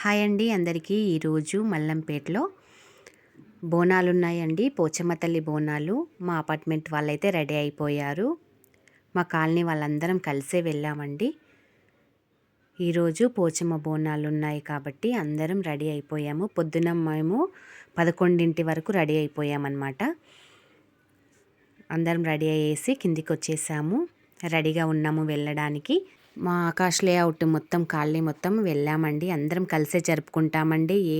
Hi అండి అందరికీ. ఈరోజు మల్లంపేటలో బోనాలు ఉన్నాయండి పోచమ్మ తల్లి బోనాలు. మా అపార్ట్మెంట్ వాళ్ళైతే రెడీ అయిపోయారు. మా కాలనీ వాళ్ళందరం కలిసే వెళ్ళామండి. ఈరోజు పోచమ్మ బోనాలు ఉన్నాయి కాబట్టి అందరం రెడీ అయిపోయాము. పొద్దున మేము పదకొండింటి వరకు రెడీ అయిపోయామన్నమాట. అందరం రెడీ అయ్యేసి కిందికి వచ్చేసాము రెడీగా ఉన్నాము వెళ్ళడానికి. మా ఆకాష్ లేఅవుట్ మొత్తం కాలనీ మొత్తం వెళ్ళామండి. అందరం కలిసే జరుపుకుంటామండి. ఏ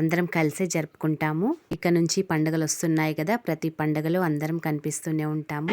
అందరం కలిసే జరుపుకుంటాము. ఇక నుంచి పండుగలు వస్తున్నాయి కదా ప్రతి పండుగలో అందరం కనిపిస్తూనే ఉంటాము.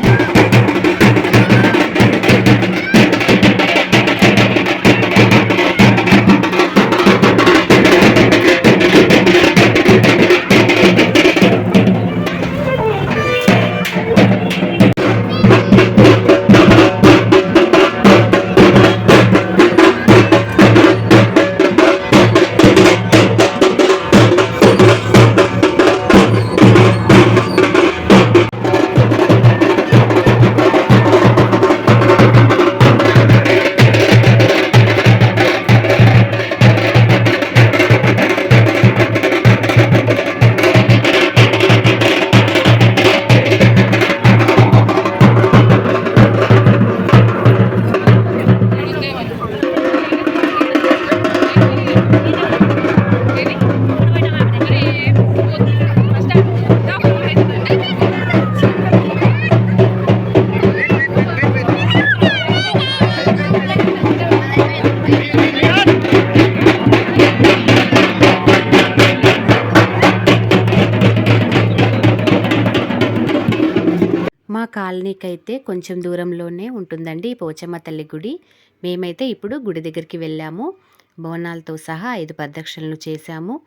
కాలనీకి అయితే కొంచెం దూరంలోనే ఉంటుందండి ఈ పోచమ్మ తల్లి గుడి. మేమైతే ఇప్పుడు గుడి దగ్గరికి వెళ్ళాము. బోనాలతో సహా ఐదు ప్రదక్షిణలు చేశాము.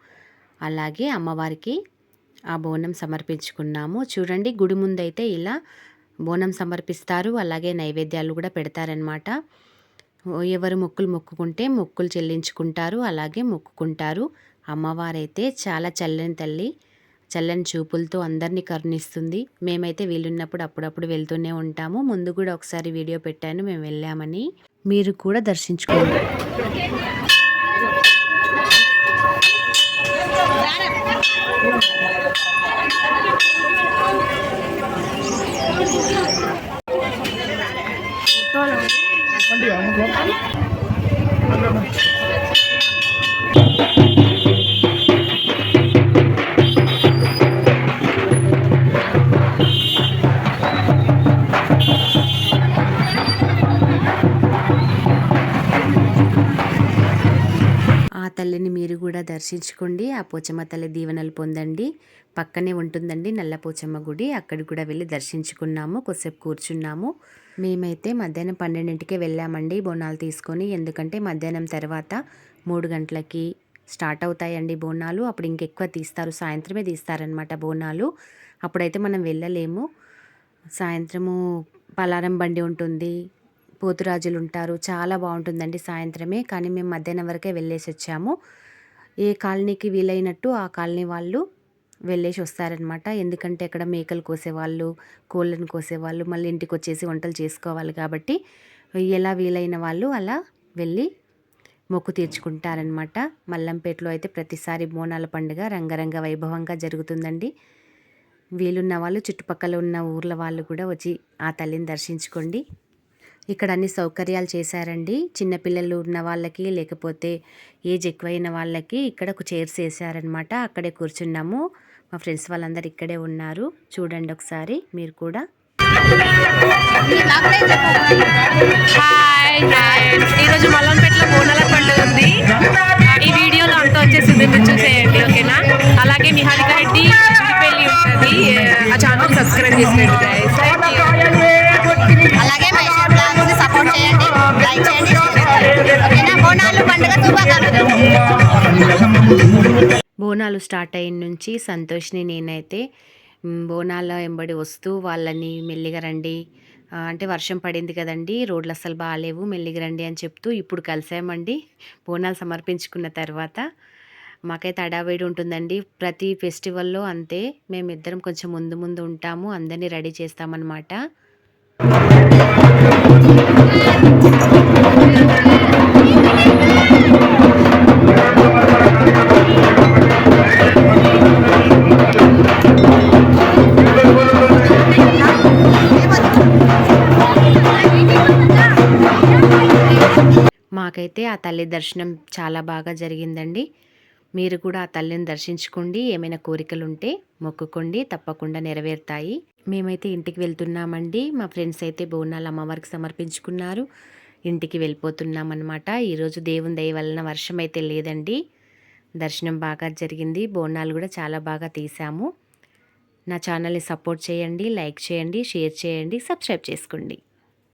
అలాగే అమ్మవారికి ఆ బోనం సమర్పించుకున్నాము. చూడండి గుడి ముందైతే ఇలా బోనం సమర్పిస్తారు. అలాగే నైవేద్యాలు కూడా పెడతారనమాట ఎవరు మొక్కులు మొక్కుకుంటే మొక్కులు చెల్లించుకుంటారు. అలాగే మొక్కుకుంటారు. అమ్మవారైతే చాలా చల్లని తల్లి. చల్లని చూపులతో అందరినీ కరుణిస్తుంది. మేమైతే వీలున్నప్పుడు అప్పుడప్పుడు వెళ్తూనే ఉంటాము. ముందు కూడా ఒకసారి వీడియో పెట్టాను. మేము వెళ్ళామని. మీరు కూడా దర్శించుకోండి. ఆ తల్లిని మీరు కూడా దర్శించుకోండి. ఆ పోచమ్మ తల్లి దీవెనలు పొందండి. పక్కనే ఉంటుందండి నల్ల పోచమ్మ గుడి. అక్కడికి కూడా వెళ్ళి దర్శించుకున్నాము. కొద్దిసేపు కూర్చున్నాము. మేమైతే మధ్యాహ్నం పన్నెండింటికే వెళ్ళామండి బోనాలు తీసుకొని. ఎందుకంటే మధ్యాహ్నం తర్వాత మూడు గంటలకి స్టార్ట్ అవుతాయండి బోనాలు. అప్పుడు ఇంకెక్కువ తీస్తారు. సాయంత్రమే తీస్తారనమాట బోనాలు. అప్పుడైతే మనం వెళ్ళలేము. సాయంత్రము పలారం బండి ఉంటుంది. పోతురాజులు ఉంటారు చాలా బాగుంటుందండి సాయంత్రమే. కానీ మేము మధ్యాహ్నం వరకే వెళ్ళేసి వచ్చాము. ఏ కాలనీకి వీలైనట్టు ఆ కాలనీ వాళ్ళు వెళ్ళేసి వస్తారనమాట ఎందుకంటే అక్కడ మేకలు కోసేవాళ్ళు కోళ్ళను కోసేవాళ్ళు మళ్ళీ ఇంటికి వచ్చేసి వంటలు చేసుకోవాలి కాబట్టి ఎలా వీలైన వాళ్ళు అలా వెళ్ళి మొక్కు తీర్చుకుంటారనమాట మల్లంపేటలో అయితే ప్రతిసారి బోనాల పండుగ రంగరంగ వైభవంగా జరుగుతుందండి. వీలున్న వాళ్ళు చుట్టుపక్కల ఉన్న ఊర్ల వాళ్ళు కూడా వచ్చి ఆ తల్లిని దర్శించుకోండి. ఇక్కడ అన్ని సౌకర్యాలు చేశారండి. చిన్నపిల్లలు ఉన్న వాళ్ళకి లేకపోతే ఏజ్ ఎక్కువైన వాళ్ళకి ఇక్కడ ఒక చైర్స్ వేసారనమాట అక్కడే కూర్చున్నాము. మా ఫ్రెండ్స్ వాళ్ళందరు ఇక్కడే ఉన్నారు. చూడండి ఒకసారి మీరు కూడా. హాయ్ ఈరోజు మల్లంపేటలో బోనాల పండుగ ఉంది. ఈ వీడియోలో అంతా వచ్చేసింది మీరు చూసేయండి ఓకేనా? అలాగే నిహారిక రెడ్డి పెళ్ళి ఉంటుంది. ఆ ఛానల్ సబ్స్క్రైబ్ చేసినట్టు బోనాలు స్టార్ట్ అయిన నుంచి సంతోష్ని నేనైతే బోనాల వెంబడి వస్తూ వాళ్ళని మెల్లిగా రండి అంటే వర్షం పడింది కదండి రోడ్లు అసలు బాగాలేవు మెల్లిగా రండి అని చెప్తూ ఇప్పుడు కలిసామండి. బోనాలు సమర్పించుకున్న తర్వాత మాకైతే అడావేడి ఉంటుందండి. ప్రతి ఫెస్టివల్లో అంతే మేమిద్దరం కొంచెం ముందు ముందు ఉంటాము అందరినీ రెడీ చేస్తామన్నమాట. అయితే ఆ తల్లి దర్శనం చాలా బాగా జరిగిందండి. మీరు కూడా ఆ తల్లిని దర్శించుకోండి. ఏమైనా కోరికలు ఉంటే మొక్కుకోండి. తప్పకుండా నెరవేరుతాయి. మేమైతే ఇంటికి వెళ్తున్నామండి. మా ఫ్రెండ్స్ అయితే బోనాలు అమ్మవారికి సమర్పించుకున్నారు. ఇంటికి వెళ్ళిపోతున్నాం అనమాట ఈరోజు దేవుని దయ వలన వర్షం అయితే లేదండి. దర్శనం బాగా జరిగింది. బోనాలు కూడా చాలా బాగా తీసాము నా ఛానల్ని సపోర్ట్ చేయండి. లైక్ చేయండి. షేర్ చేయండి. సబ్స్క్రైబ్ చేసుకోండి.